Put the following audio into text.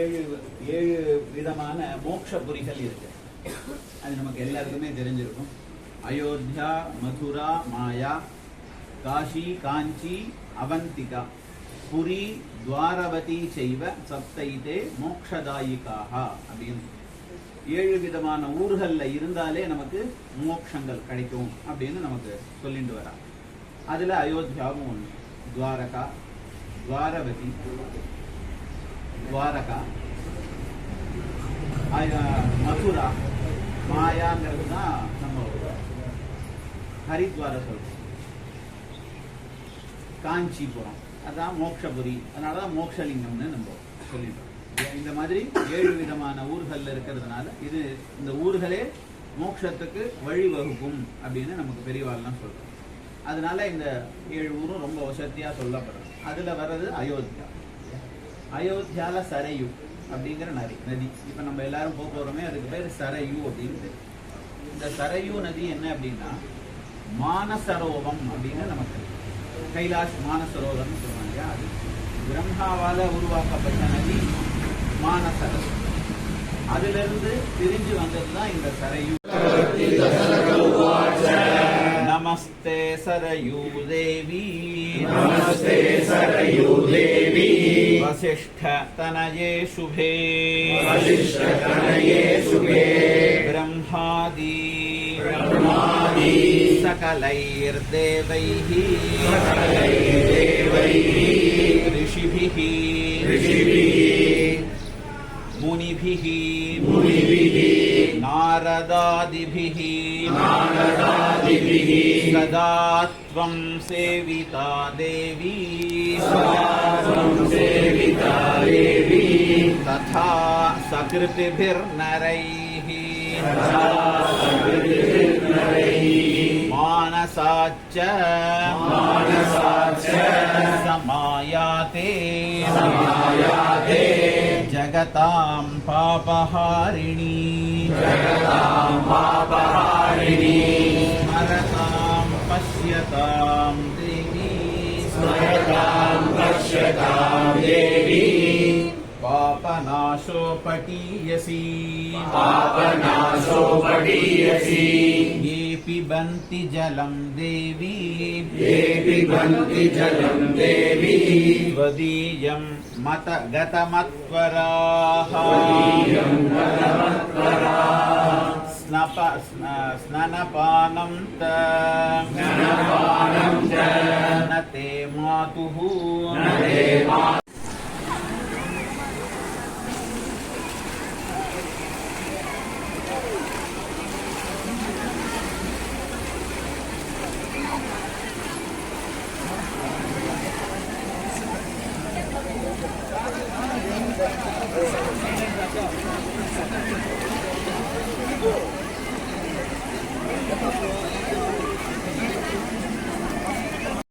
ஏழு ஏழு விதமான மோட்ச புரிகள் இருக்கு. அது நமக்கு எல்லாருக்குமே தெரிஞ்சிருக்கும். அயோத்தியா மதுரா மாயா காஷி காஞ்சி அவந்திகா. புரி துவாரவதி செய்வ சப்தைதே மோக்ஷதாயிகாக அப்படின்னு. ஏழு விதமான ஊர்களில் இருந்தாலே நமக்கு மோக்ஷங்கள் கிடைக்கும் அப்படின்னு நமக்கு சொல்லிட்டு வரா அதில் அயோத்தியாவும் ஒன்று துவாரகா துவாரவதி துவாரகா மதுரா மாயாங்கிறது தான் நம்ம ஹரித்வார சொல்றோம் காஞ்சிபுரம் அதான் மோக்ஷபுரி அதனால தான் மோக்ஷலிங்கம்னு நம்ம சொல்லிட்டோம் இந்த மாதிரி ஏழு விதமான ஊர்கள்ல இருக்கிறதுனால இது இந்த ஊர்களே மோட்சத்துக்கு வழிவகுக்கும் அப்படின்னு நமக்கு பெரியவாள்லாம் சொல்றோம் அதனால இந்த ஏழு ஊரும் ரொம்ப வசதியா சொல்லப்படுறது அதுல வர்றது அயோத்தியா அயோத்தியால சரையு அப்படிங்கிற நதி நதி. இப்போ நம்ம எல்லாரும் போக போகிறோமே அதுக்கு பேர் சரையு அப்படின்னு இந்த சரையு நதி என்ன அப்படின்னா மானசரோவம் அப்படின்னு நமக்கு இருக்கு. கைலாஷ் மானசரோவர்னு சொல்லுவாங்க இல்லையா அது. பிரம்மாவால் உருவாக்கப்பட்ட நதி மானசரம் அதிலிருந்து பிரிஞ்சு பிரிஞ்சு வந்ததுதான் இந்த சரையு. नमस्ते सरयू देवी नमस्ते सरयू देवी वशिष्ठ तनये शुभे वशिष्ठ तनये शुभे ब्रह्मादि। ब्रह्मादि। सकलैर्देवैः। सकलैर्देवैः। ऋषिभिः। ऋषिभिः। मुनिभिः। मुनिभिः। नारदादिभिः सदा त्वं सेविता देवी। सेविता देवी तथा सकृतिभिर्नरैः। मानसाच्च मानसाच्च समायाते समायाते जगतां पापहारिणी। जगतां पापहारिणी। स्मरतां पश्यतां देवी। स्मरतां पश्यतां देवी। पापनाशोपटीयसी पापनाशो पठीयसि ये पिबन्ति जलं देवी ये पिबन्ति जलं देवी त्वदीयं मत गतमत्वराः त्वदीयं गतमत्वरा स्नप स्न- स्ननपानं त ज्ञानपानं च न ते मातुः न ते मा